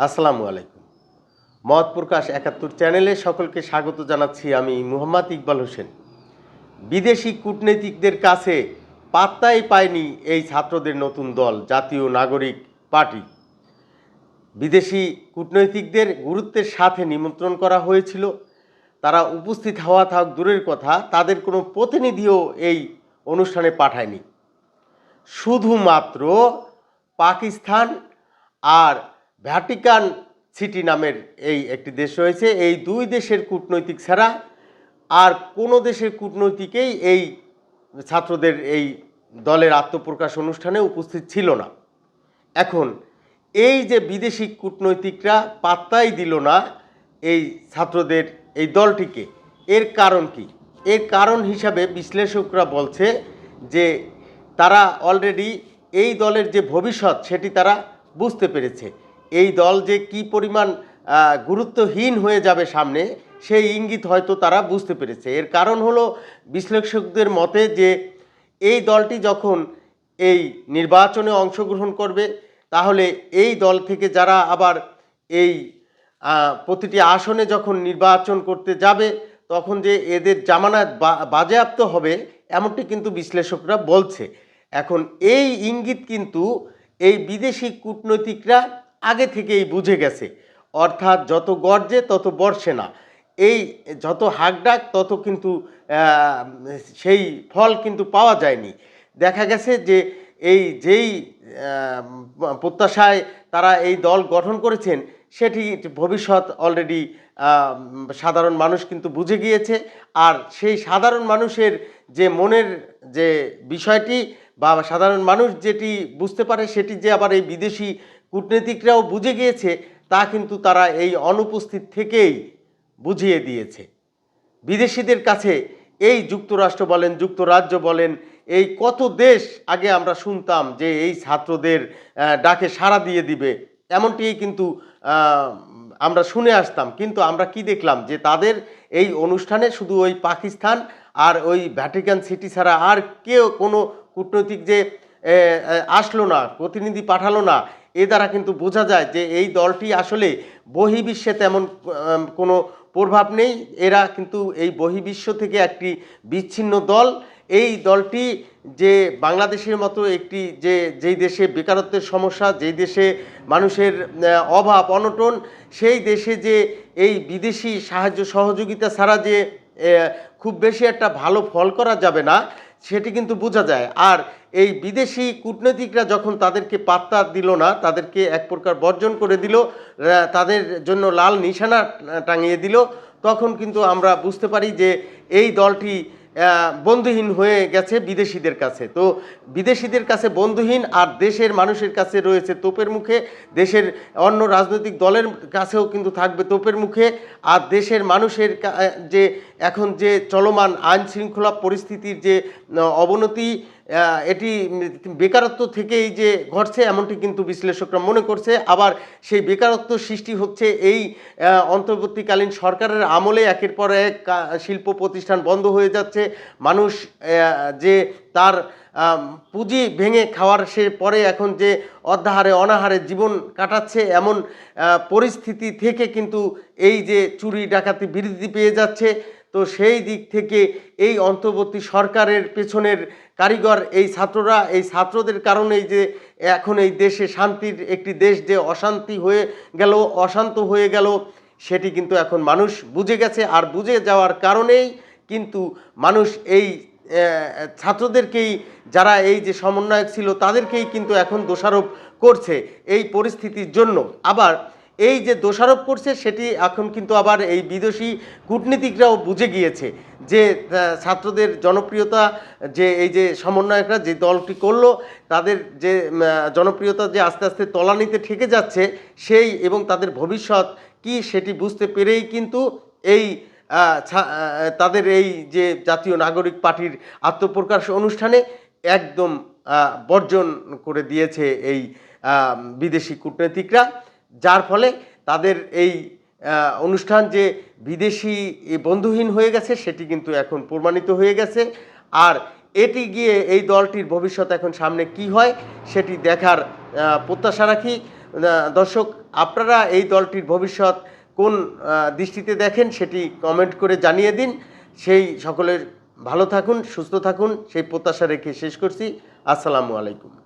আসসালামু আলাইকুম। মত প্রকাশ একাত্তর চ্যানেলে সকলকে স্বাগত জানাচ্ছি আমি মুহাম্মদ ইকবাল হোসেন। বিদেশি কূটনীতিকদের কাছে পাত্তাই পায়নি এই ছাত্রদের নতুন দল, জাতীয় নাগরিক পার্টি। বিদেশি কূটনৈতিকদের গুরুত্বের সাথে নিমন্ত্রণ করা হয়েছিল। তারা উপস্থিত হওয়া থাক দূরের কথা, তাদের কোনো প্রতিনিধিও এই অনুষ্ঠানে পাঠায়নি। শুধুমাত্র পাকিস্তান আর ভ্যাটিকান সিটি নামের এই একটি দেশ রয়েছে। এই দুই দেশের কূটনৈতিক ছাড়া আর কোনো দেশের কূটনৈতিকেই এই ছাত্রদের এই দলের আত্মপ্রকাশ অনুষ্ঠানে উপস্থিত ছিল না। এখন, এই যে বিদেশি কূটনৈতিকরা পাত্তাই দিল না এই ছাত্রদের এই দলটিকে, এর কারণ কি? এর কারণ হিসাবে বিশ্লেষকরা বলছে যে তারা অলরেডি এই দলের যে ভবিষ্যৎ, সেটি তারা বুঝতে পেরেছে। এই দল যে কি পরিমাণ গুরুত্বহীন হয়ে যাবে সামনে, সেই ইঙ্গিত হয়তো তারা বুঝতে পেরেছে। এর কারণ হলো বিশ্লেষকদের মতে যে, এই দলটি যখন এই নির্বাচনে অংশগ্রহণ করবে, তাহলে এই দল থেকে যারা আবার এই প্রতিটি আসনে যখন নির্বাচন করতে যাবে, তখন যে এদের জামানত বাজেয়াপ্ত হবে, এমনটি কিন্তু বিশ্লেষকরা বলছে। এখন এই ইঙ্গিত কিন্তু এই বিদেশি কূটনৈতিকরা আগে থেকেই বুঝে গেছে। অর্থাৎ যত গর্জে তত বর্ষে না। এই যত হাকডাক তত কিন্তু সেই ফল কিন্তু পাওয়া যায়নি। দেখা গেছে যে এই যেই প্রত্যাশায় তারা এই দল গঠন করেছেন, সেটি ভবিষ্যৎ অলরেডি সাধারণ মানুষ কিন্তু বুঝে গিয়েছে। আর সেই সাধারণ মানুষের যে মনের যে বিষয়টি বা সাধারণ মানুষ যেটি বুঝতে পারে, সেটি যে আবার এই বিদেশি কূটনীতিকরাও বুঝে গিয়েছে, তা কিন্তু তারা এই অনুপস্থিত থেকেই বুঝিয়ে দিয়েছে। বিদেশিদের কাছে এই যুক্তরাষ্ট্র বলেন, যুক্তরাজ্য বলেন, এই কত দেশ আগে আমরা শুনতাম যে এই ছাত্রদের ডাকে সাড়া দিয়ে দিবে। এমনটি কিন্তু আমরা শুনে আসতাম। কিন্তু আমরা কি দেখলাম যে তাদের এই অনুষ্ঠানে শুধু ওই পাকিস্তান আর ওই ভ্যাটিকান সিটি ছাড়া আর কেউ কোনো কূটনৈতিক যে আসলো না, প্রতিনিধি পাঠালো না এ দ্বারা কিন্তু বোঝা যায় যে এই দলটি আসলে বহির্বিশ্বে তেমন কোনো প্রভাব নেই। এরা কিন্তু এই বহির্বিশ্ব থেকে একটি বিচ্ছিন্ন দল। এই দলটি যে বাংলাদেশের মতো একটি যে, যেই দেশে বেকারত্বের সমস্যা, যেই দেশে মানুষের অভাব, অনটন, সেই দেশে যে এই বিদেশি সাহায্য সহযোগিতা ছাড়া যে খুব বেশি একটা ভালো ফল করা যাবে না, সেটি কিন্তু বোঝা যায়। আর এই বিদেশি কূটনীতিকরা যখন তাদেরকে পাত্তা দিল না, তাদেরকে এক প্রকার বর্জন করে দিল তাদের জন্য লাল নিশানা টাঙিয়ে দিল, তখন কিন্তু আমরা বুঝতে পারি যে এই দলটি বন্ধুহীন হয়ে গেছে বিদেশিদের কাছে। তো বিদেশিদের কাছে বন্ধুহীন আর দেশের মানুষের কাছে রয়েছে তোপের মুখে, দেশের অন্য রাজনৈতিক দলের কাছেও কিন্তু থাকবে তোপের মুখে, আর দেশের মানুষের যে এখন যে চলমান আইন শৃঙ্খলা পরিস্থিতির যে, অবনতি এটি বেকারত্ব থেকেই যে ঘটছে, এমনটি কিন্তু বিশ্লেষকরা মনে করছে। আবার সেই বেকারত্ব সৃষ্টি হচ্ছে এই অন্তর্বর্তীকালীন সরকারের আমলে একের পর এক শিল্প প্রতিষ্ঠান বন্ধ হয়ে যাচ্ছে। মানুষ যে তার পুঁজি ভেঙে খাওয়ার সে পরে এখন যে অর্ধাহারে অনাহারে জীবন কাটাচ্ছে, এমন পরিস্থিতি থেকে কিন্তু এই যে চুরি, ডাকাতি বৃদ্ধি পেয়ে যাচ্ছে। তো সেই দিক থেকে এই অন্তর্বর্তী সরকারের পেছনের কারিগর, এই ছাত্ররা, এই ছাত্রদের কারণেই যে এখন এই দেশে শান্তির একটি দেশ যে অশান্তি হয়ে গেল, অশান্ত হয়ে গেল, সেটি কিন্তু এখন মানুষ বুঝে গেছে। আর বুঝে যাওয়ার কারণেই কিন্তু মানুষ এই ছাত্রদেরকেই, যারা এই যে সমন্বয়ক ছিল, তাদেরকেই কিন্তু এখন দোষারোপ করছে এই পরিস্থিতির জন্য। আবার এই যে দোষারোপ করছে, সেটি এখন কিন্তু আবার এই বিদেশি কূটনীতিকরাও বুঝে গিয়েছে যে ছাত্রদের জনপ্রিয়তা, যে এই যে সমন্বয়করা যে দলটি করল, তাদের যে জনপ্রিয়তা যে আস্তে আস্তে তলানিতে ঠেকে যাচ্ছে, সেই এবং তাদের ভবিষ্যৎ কি সেটি বুঝতে পেরেই কিন্তু এই তাদের এই যে জাতীয় নাগরিক পার্টির আত্মপ্রকাশ অনুষ্ঠানে একদম বর্জন করে দিয়েছে এই বিদেশি কূটনীতিকরা। যার ফলে তাদের এই অনুষ্ঠান যে বিদেশি বন্ধুহীন হয়ে গেছে, সেটি কিন্তু এখন প্রমাণিত হয়ে গেছে। আর এটি গিয়ে এই দলটির ভবিষ্যৎ এখন সামনে কি হয়, সেটি দেখার প্রত্যাশা রাখি। দর্শক, আপনারা এই দলটির ভবিষ্যৎ কোন দৃষ্টিতে দেখেন, সেটি কমেন্ট করে জানিয়ে দিন। সেই সকলের ভালো থাকুন, সুস্থ থাকুন, সেই প্রত্যাশা রেখে শেষ করছি। আসসালামু আলাইকুম।